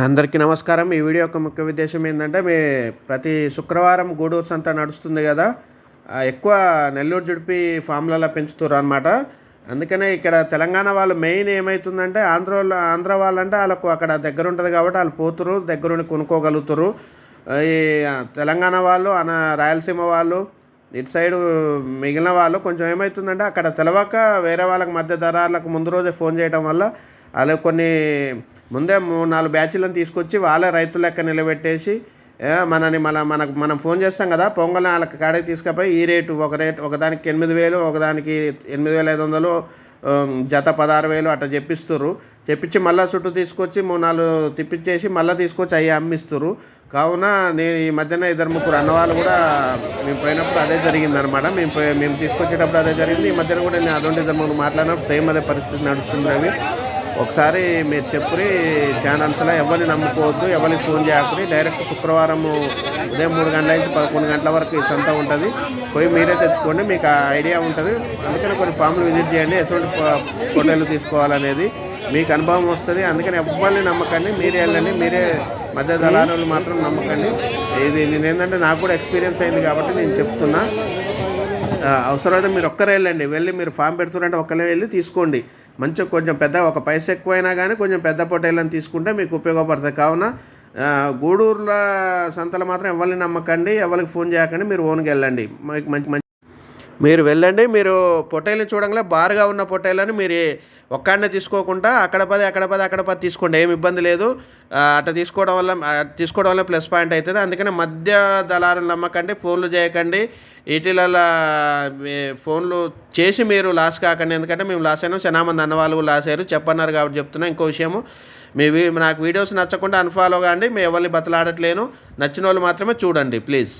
అందరికీ నమస్కారం. ఈ వీడియో యొక్క ముఖ్య ఉద్దేశం ఏంటంటే మీ ప్రతి శుక్రవారం గూడూరు సంత నడుస్తుంది కదా ఎక్కువ నెల్లూరు జుడిపి ఫామ్లలో పెంచుతారు అనమాట అందుకనే ఇక్కడ తెలంగాణ వాళ్ళు మెయిన్ ఏమవుతుందంటే ఆంధ్ర వాళ్ళు ఆంధ్ర వాళ్ళంటే వాళ్ళకు అక్కడ దగ్గర ఉంటుంది కాబట్టి వాళ్ళు పోతురు దగ్గరుండి కొనుక్కోగలుగుతారు ఈ తెలంగాణ వాళ్ళు అన రాయలసీమ వాళ్ళు ఇటు సైడు మిగిలిన వాళ్ళు కొంచెం ఏమవుతుందంటే అక్కడ తెలవక వేరే వాళ్ళకి మధ్య దరాలకు ముందు రోజే ఫోన్ చేయడం వల్ల వాళ్ళు కొన్ని ముందే మూడు నాలుగు బ్యాచ్లను తీసుకొచ్చి వాళ్ళే రైతు లెక్క నిలబెట్టేసి మనని మన మనకు మనం ఫోన్ చేస్తాం కదా పొంగల్ వాళ్ళకి కాడికి తీసుకుపోయి ఈ రేటు ఒక రేటు ఒకదానికి ఎనిమిది వేలు ఒకదానికి ఎనిమిది వేల ఐదు వందలు జత పదహారు వేలు అట్లా చెప్పిస్తారు చెప్పించి మళ్ళీ చుట్టూ తీసుకొచ్చి మూడు నాలుగు తిప్పించేసి మళ్ళీ తీసుకొచ్చి అవి అమ్మిస్తారు కావున నేను ఈ మధ్యన ఇద్దరు ముగ్గురు అన్నవాళ్ళు కూడా మేము పోయినప్పుడు అదే జరిగింది అనమాట మేము మేము తీసుకొచ్చేటప్పుడు అదే జరిగింది. ఈ మధ్యన కూడా నేను అదొంటి ఇద్దరు ముగ్గురు మాట్లాడినప్పుడు సేమ్ అదే పరిస్థితి నడుస్తుంది అవి ఒకసారి మీరు చెప్పురి ఛానల్స్లో ఎవరిని నమ్ముకోవద్దు ఎవరికి ఫోన్ చేయకూరి. డైరెక్ట్ శుక్రవారం ఉదయం మూడు గంటల నుంచి పదకొండు గంటల వరకు ఈ సంత ఉంటుంది. పోయి మీరే తెచ్చుకోండి మీకు ఆ ఐడియా ఉంటుంది. అందుకని కొన్ని ఫామ్లు విజిట్ చేయండి ఎటువంటి ఫోటోలు తీసుకోవాలనేది మీకు అనుభవం వస్తుంది. అందుకని ఎవరిని నమ్మకండి మీరే వెళ్ళండి మీరే మధ్య దళారులు మాత్రం నమ్మకండి. ఇది నేను ఏంటంటే నాకు కూడా ఎక్స్పీరియన్స్ అయింది కాబట్టి నేను చెప్తున్నా. అవసరమైతే మీరు ఒక్కరే వెళ్ళండి. వెళ్ళి మీరు ఫామ్ పెడుతున్నారంటే ఒక్కరే వెళ్ళి తీసుకోండి. మంచి కొంచెం పెద్ద ఒక పైస ఎక్కువైనా కానీ కొంచెం పెద్ద పొటైలను తీసుకుంటే మీకు ఉపయోగపడుతుంది. కావున గూడూరులో సంతలు మాత్రం ఎవరిని నమ్మకండి ఎవరికి ఫోన్ చేయకండి మీరు ఓన్కి వెళ్ళండి. మీకు మంచి మంచి మీరు వెళ్ళండి మీరు పొట్టేలు చూడంగానే బారుగా ఉన్న పొట్టేలని మీరు ఒక్కడనే తీసుకోకుండా అక్కడ పది అక్కడ పది అక్కడ పది తీసుకోండి ఏమి ఇబ్బంది లేదు. ఆ, అట్లా తీసుకోవడం వల్ల తీసుకోవడం వల్ల ప్లస్ పాయింట్ అవుతుంది. అందుకని మధ్య దళారులు నమ్మకండి ఫోన్లు చేయకండి. వీటిలలో ఫోన్లు చేసి మీరు లాస్ కాకండి. ఎందుకంటే మేము లాస్ అయినాం చాలా అన్న వాళ్ళు లాస్ అయ్యారు. చెప్పన్నారు కాబట్టి చెప్తున్నా ఇంకో విషయము. మీ వీ- నాకు వీడియోస్ నచ్చకుండా అన్ఫాలో కాండి మేము ఎవరిని బతలాడట్లేను. నచ్చిన వాళ్ళు మాత్రమే చూడండి ప్లీజ్.